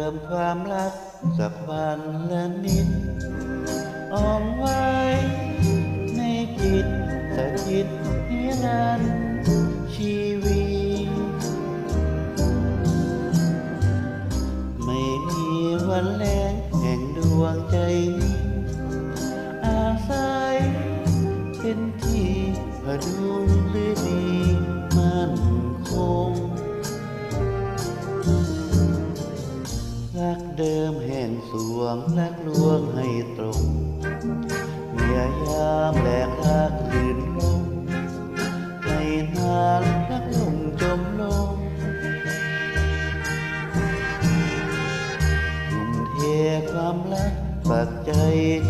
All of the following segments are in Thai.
ติมความรักสักวันละนิดอ้อมไว้ ในจิตสถิตนิรันดร์ชีวิต ไม่มีวันแลงแห่งดวงใจอาศัยเป็นที่พดุงหรือดีมั่นคง สวงรักลวงให้ตรงเมื่อยามแหลกรักลื่นลงให้นานรักลงจมลงทุ่มเทความรักปักใจ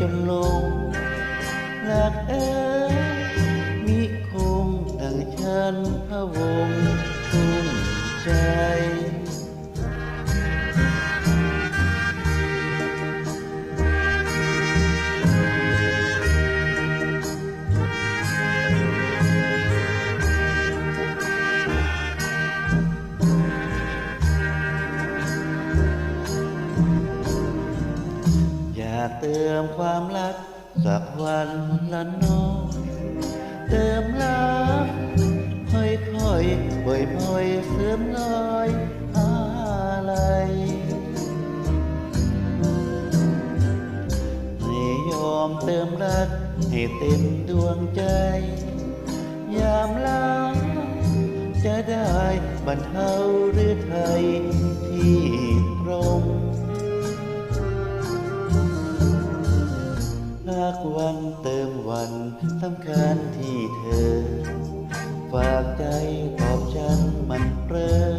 จนลงรักเอ๋มิคงดังฉันพระวงทุ่มใจากเติมความรัก สักวันละน้อยเติมรักค่อยค่อยบ่อยบ่อยเสริมลอยอะไรไม่ยอมเติมรัก ให้เต็มดวงใจ ยามลังจะได้บรรเทาหรือไทยที่ักวันเติมวันสำคัญที่เธอ ฝากใจตอบฉันมันเปรอ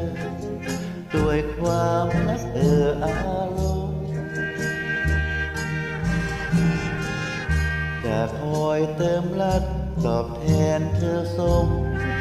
ด้วยความรักเอออารมณ์จะคอยเติมรักตอบแทนเธอสมเติมรั